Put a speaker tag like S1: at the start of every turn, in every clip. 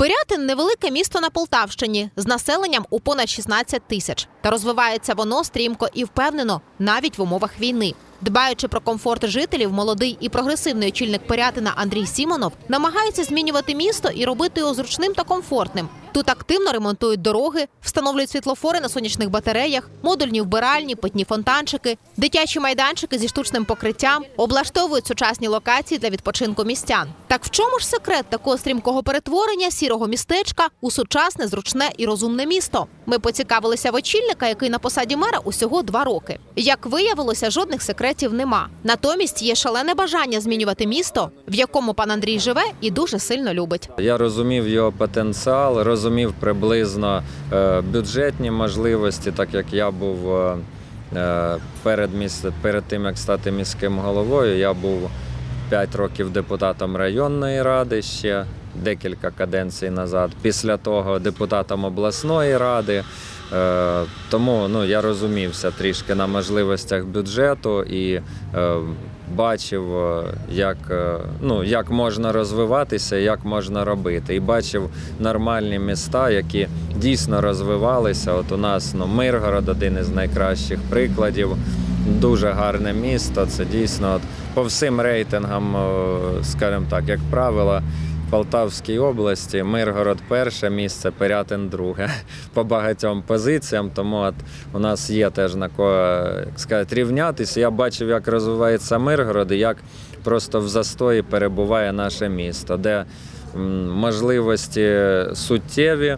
S1: Пирятин невелике місто на Полтавщині з населенням у понад 16 тисяч. Та розвивається воно стрімко і впевнено, навіть в умовах війни. Дбаючи про комфорт жителів, молодий і прогресивний очільник Пирятина Андрій Сімонов намагається змінювати місто і робити його зручним та комфортним. Тут активно ремонтують дороги, встановлюють світлофори на сонячних батареях, модульні вбиральні, питні фонтанчики, дитячі майданчики зі штучним покриттям, облаштовують сучасні локації для відпочинку містян. Так в чому ж секрет такого стрімкого перетворення сірого містечка у сучасне, зручне і розумне місто? Ми поцікавилися в очільника, який на посаді мера усього два роки. Як виявилося, жодних секретів нема. Натомість є шалене бажання змінювати місто, в якому пан Андрій живе і дуже сильно любить.
S2: Я розумів його потенціал, розумів приблизно е, бюджетні можливості, так як я був е, е, перед, перед тим, як стати міським головою, я був 5 років депутатом районної ради ще декілька каденцій назад. Після того депутатом обласної ради. Е, Тому ну, я розумівся трішки на можливостях бюджету і е, бачив, е, як, ну, як можна розвиватися, як можна робити. І бачив нормальні міста, які дійсно розвивалися. От у нас ну, Миргород один із найкращих прикладів. Дуже гарне місто. Це дійсно от, по всім рейтингам, скажімо так, як правило. Полтавській області Миргород перше місце, Пирятин друге по багатьом позиціям. Тому от у нас є теж на кого як сказати, рівнятися. Я бачив, як розвивається Миргород і як просто в застої перебуває наше місто, де можливості суттєві.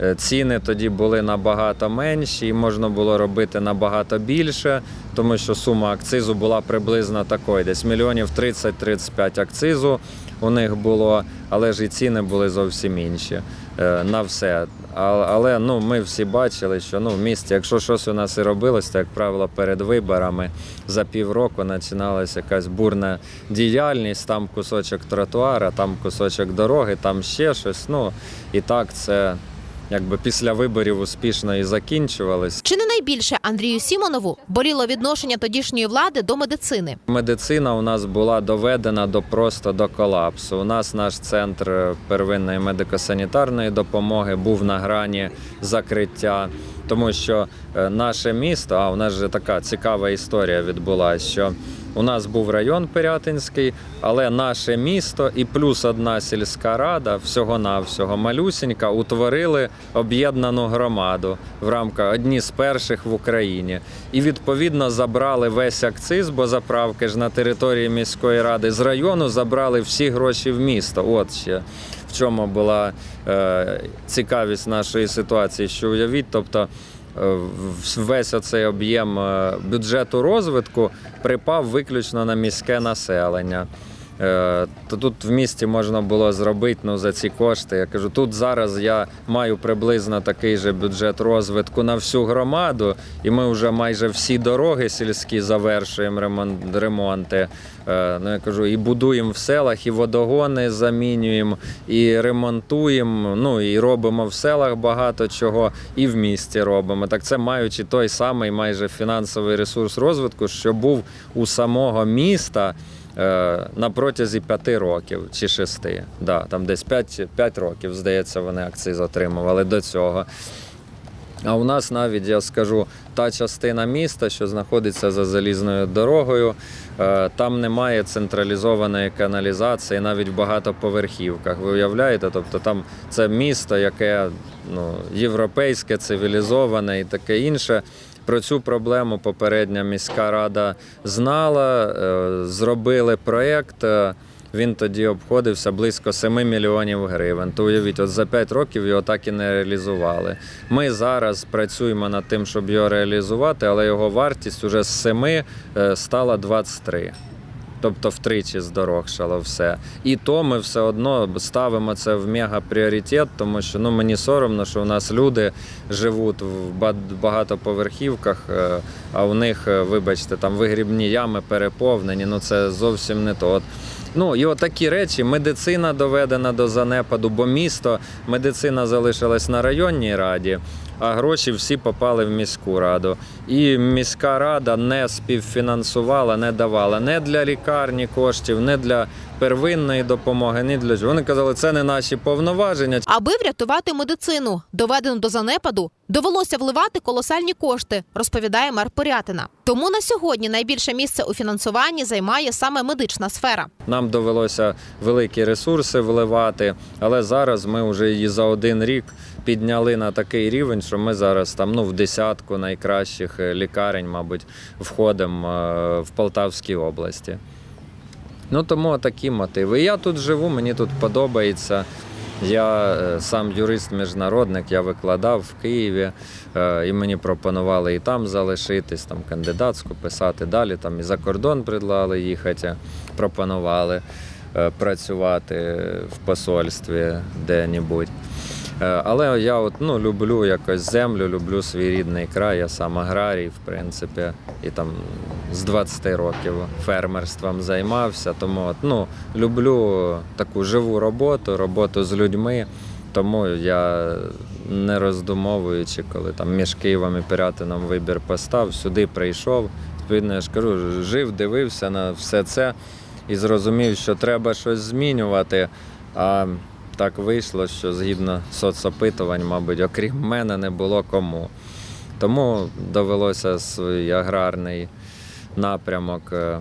S2: Е, Ціни тоді були набагато менші, і можна було робити набагато більше, тому що сума акцизу була приблизно такою, десь мільйонів 30-35 акцизу у них було, але ж і ціни були зовсім інші е, на все. Але ну, ми всі бачили, що ну, в місті, якщо щось у нас і робилось, то, як правило, перед виборами за півроку починалася якась бурна діяльність, там кусочок тротуара, там кусочок дороги, там ще щось. Ну, і так це якби після виборів успішно і закінчувались.
S1: Чи не найбільше Андрію Сімонову боліло відношення тодішньої влади до медицини?
S2: Медицина у нас була доведена до просто до колапсу. У нас наш центр первинної медико-санітарної допомоги був на грані закриття, тому що е, наше місто, а у нас же така цікава історія відбулася, що у нас був район Пирятинський, але наше місто і плюс одна сільська рада, всього-навсього малюсінька, утворили об'єднану громаду в рамках одні з перших в Україні. І відповідно забрали весь акциз, бо заправки ж на території міської ради з району забрали всі гроші в місто. От ще чому була е, цікавість нашої ситуації, що уявіть, тобто. е, Весь оцей об'єм е, бюджету розвитку припав виключно на міське населення. Е, То тут в місті можна було зробити ну, за ці кошти. Я кажу, тут зараз я маю приблизно такий же бюджет розвитку на всю громаду, і ми вже майже всі дороги сільські завершуємо ремон- ремонти. Е, Ну, я кажу, і будуємо в селах, і водогони замінюємо, і ремонтуємо. Ну і робимо в селах багато чого, і в місті робимо. Так це маючи той самий майже фінансовий ресурс розвитку, що був у самого міста. Е, На протязі п'яти років чи шести. Да, там десь п'ять, п'ять років, здається, вони акциз отримували до цього. А у нас навіть я скажу та частина міста, що знаходиться за залізною дорогою, е, там немає централізованої каналізації навіть в багатоповерхівках. Ви уявляєте? Тобто там це місто, яке ну, європейське, цивілізоване і таке інше. Про цю проблему попередня міська рада знала, е, зробили проєкт. е, він тоді обходився близько 7 мільйонів гривень. То уявіть, от за 5 років його так і не реалізували. Ми зараз працюємо над тим, щоб його реалізувати, але його вартість уже з 7 е, стала 23. Тобто втричі здорожчало все. І то ми все одно ставимо це в мегапріоритет, тому що ну, мені соромно, що у нас люди живуть в ба- багатоповерхівках, е, а у них, е, вибачте, там вигрібні ями переповнені. Ну це зовсім не то. От Ну і отакі речі. Медицина доведена до занепаду, бо місто медицина залишилась на районній раді, а гроші всі попали в міську раду. І міська рада не співфінансувала, не давала не для лікарні коштів, не для первинної допомоги, ні для чого. Вони казали, це не наші повноваження.
S1: Аби врятувати медицину, доведену до занепаду, довелося вливати колосальні кошти, розповідає мер Порятина. Тому на сьогодні найбільше місце у фінансуванні займає саме медична сфера.
S2: Нам довелося великі ресурси вливати, але зараз ми вже її за один рік підняли на такий рівень, що ми зараз там ну в десятку найкращих е, лікарень, мабуть, входимо е, в Полтавській області. Ну тому такі мотиви. Я тут живу, мені тут подобається. Я е, сам юрист-міжнародник, я викладав в Києві, е, і мені пропонували і там залишитись, там кандидатську писати далі. Там і за кордон предлагали їхати, пропонували е, працювати в посольстві де-небудь. Е, Але я от, ну, люблю якось землю, люблю свій рідний край. Я сам аграрій, в принципі, і там з 20 років фермерством займався. Тому от, ну, люблю таку живу роботу, роботу з людьми. Тому я не роздумовуючи, коли там між Києвом і Пирятином вибір постав, сюди прийшов. Відповідно, я ж кажу, жив, дивився на все це і зрозумів, що треба щось змінювати. А так вийшло, що згідно соцопитувань, мабуть, окрім мене не було кому. Тому довелося свій аграрний напрямок е,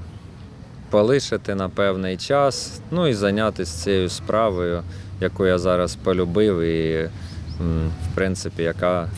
S2: полишити на певний час, ну і зайнятися цією справою, яку я зараз полюбив, і в принципі, яка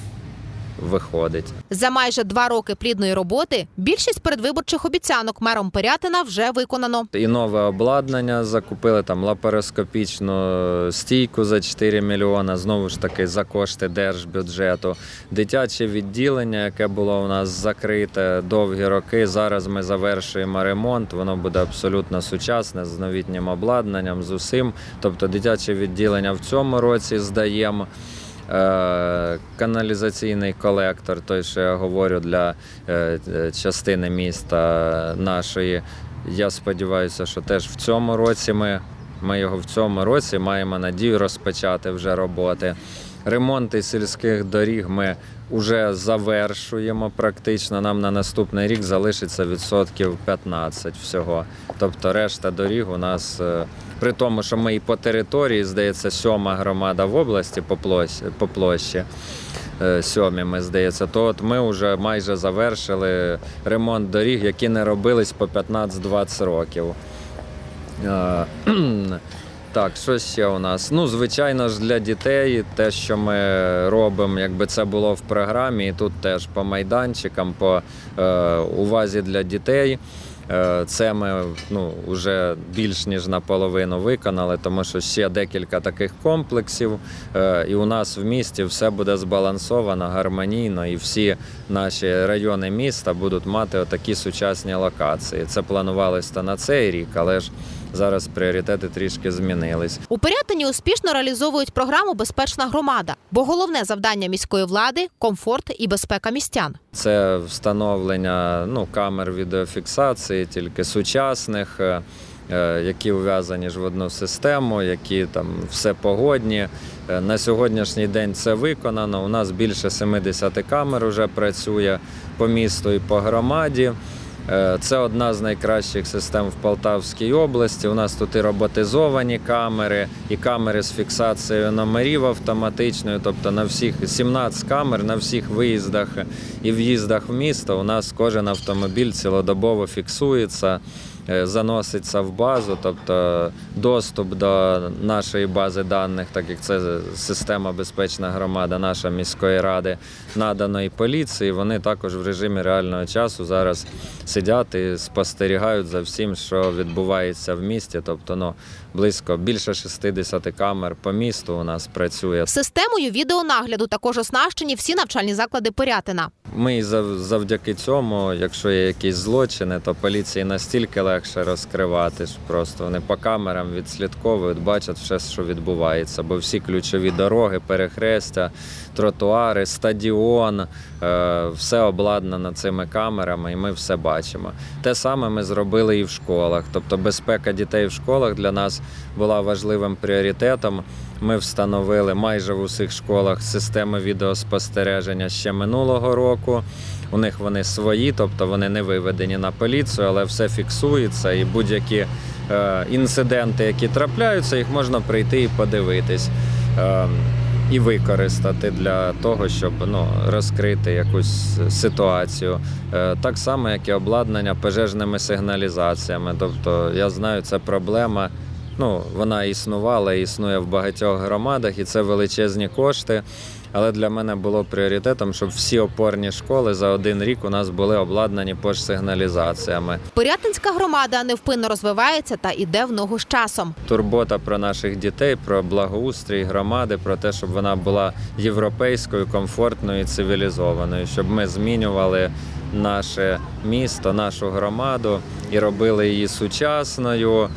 S2: виходить.
S1: За майже два роки плідної роботи більшість передвиборчих обіцянок мером Порятина вже виконано.
S2: І нове обладнання закупили там лапароскопічну стійку за 4 мільйона, знову ж таки за кошти держбюджету. Дитяче відділення, яке було у нас закрите довгі роки. Зараз ми завершуємо ремонт. Воно буде абсолютно сучасне з новітнім обладнанням, з усім. Тобто дитяче відділення в цьому році здаємо. Е, Каналізаційний колектор, той, що я говорю для е, частини міста нашої. Я сподіваюся, що теж в цьому році ми, ми його в цьому році маємо надію розпочати вже роботи. Ремонти сільських доріг ми вже завершуємо практично. Нам на наступний рік залишиться відсотків 15 всього. Тобто решта доріг у нас, е, при тому, що ми і по території, здається, сьома громада в області по площі, по площі е, сьомі, ми здається, то от ми вже майже завершили ремонт доріг, які не робились по 15-20 років. Так, що ще у нас? Ну, звичайно ж, для дітей те, що ми робимо, якби це було в програмі, і тут теж по майданчикам, по е, увазі для дітей. Е, Це ми ну, вже більш ніж наполовину виконали, тому що ще декілька таких комплексів. Е, І у нас в місті все буде збалансовано, гармонійно, і всі наші райони міста будуть мати отакі сучасні локації. Це планувалося на цей рік, але ж зараз пріоритети трішки змінились.
S1: У Пирятині успішно реалізовують програму Безпечна громада, бо головне завдання міської влади комфорт і безпека містян.
S2: Це встановлення ну, камер відеофіксації, тільки сучасних, е, е, які ув'язані ж в одну систему, які там все погодні. Е, На сьогоднішній день це виконано. У нас більше 70 камер вже працює по місту і по громаді. Е, Це одна з найкращих систем в Полтавській області. У нас тут і роботизовані камери, і камери з фіксацією номерів автоматичною. Тобто на всіх 17 камер на всіх виїздах і в'їздах в місто. У нас кожен автомобіль цілодобово фіксується. Е, Заноситься в базу, тобто доступ до нашої бази даних, так як це система безпечна громада, наша міської ради, надано і поліції. Вони також в режимі реального часу зараз сидять і спостерігають за всім, що відбувається в місті. Тобто, ну близько більше 60 камер по місту у нас працює.
S1: Системою відеонагляду також оснащені всі навчальні заклади Пирятина.
S2: Ми завдяки цьому, якщо є якісь злочини, то поліції настільки легше розкривати. Просто вони по камерам відслідковують, бачать все, що відбувається. Бо всі ключові дороги, перехрестя, тротуари, стадіон, е, все обладнано цими камерами, і ми все бачимо. Те саме ми зробили і в школах. Тобто безпека дітей в школах для нас була важливим пріоритетом. Ми встановили майже в усіх школах системи відеоспостереження ще минулого року. У них вони свої, тобто вони не виведені на поліцію, але все фіксується і будь-які е, інциденти, які трапляються, їх можна прийти і подивитись. Е, і використати для того, щоб ну, розкрити якусь ситуацію. Е, Так само, як і обладнання пожежними сигналізаціями. Тобто, я знаю, це проблема. Ну, вона існувала і існує в багатьох громадах, і це величезні кошти. Але для мене було пріоритетом, щоб всі опорні школи за один рік у нас були обладнані пожсигналізаціями.
S1: Пирятинська громада невпинно розвивається та іде в ногу з часом.
S2: турбота про наших дітей, про благоустрій громади, про те, щоб вона була європейською, комфортною і цивілізованою, щоб ми змінювали наше місто, нашу громаду і робили її сучасною,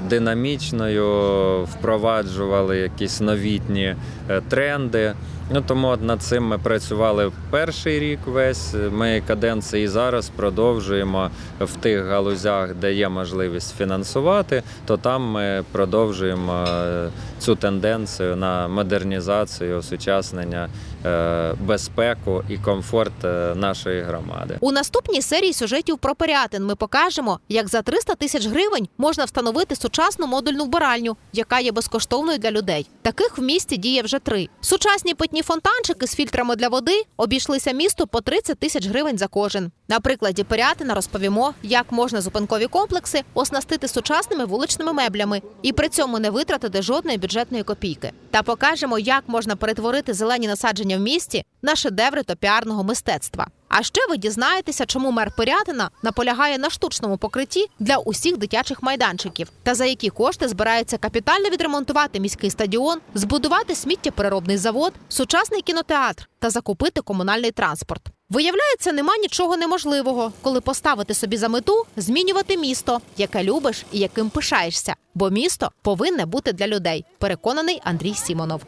S2: динамічною, впроваджували якісь новітні е, тренди. Ну тому над цим ми працювали перший рік весь моєї каденції і зараз продовжуємо в тих галузях, де є можливість фінансувати, то там ми продовжуємо е, цю тенденцію на модернізацію, осучаснення, е, безпеку і комфорт е, нашої громади.
S1: У наступній серії сюжетів про Пирятин ми покажемо, як за 300 тисяч гривень можна встановити сучасну модульну вбиральню, яка є безкоштовною для людей. Таких в місті діє вже три. Сучасні питні фонтанчики з фільтрами для води обійшлися місту по 30 тисяч гривень за кожен. На прикладі Пирятина розповімо, як можна зупинкові комплекси оснастити сучасними вуличними меблями і при цьому не витратити жодної бюджетної копійки. Та покажемо, як можна перетворити зелені насадження в місті на шедеври топіарного мистецтва. А ще ви дізнаєтеся, чому мер Пирятина наполягає на штучному покритті для усіх дитячих майданчиків, та за які кошти збирається капітально відремонтувати міський стадіон, збудувати сміттєпереробний завод, сучасний кінотеатр та закупити комунальний транспорт. Виявляється, нема нічого неможливого, коли поставити собі за мету змінювати місто, яке любиш і яким пишаєшся. Бо місто повинне бути для людей. Переконаний Андрій Сімонов.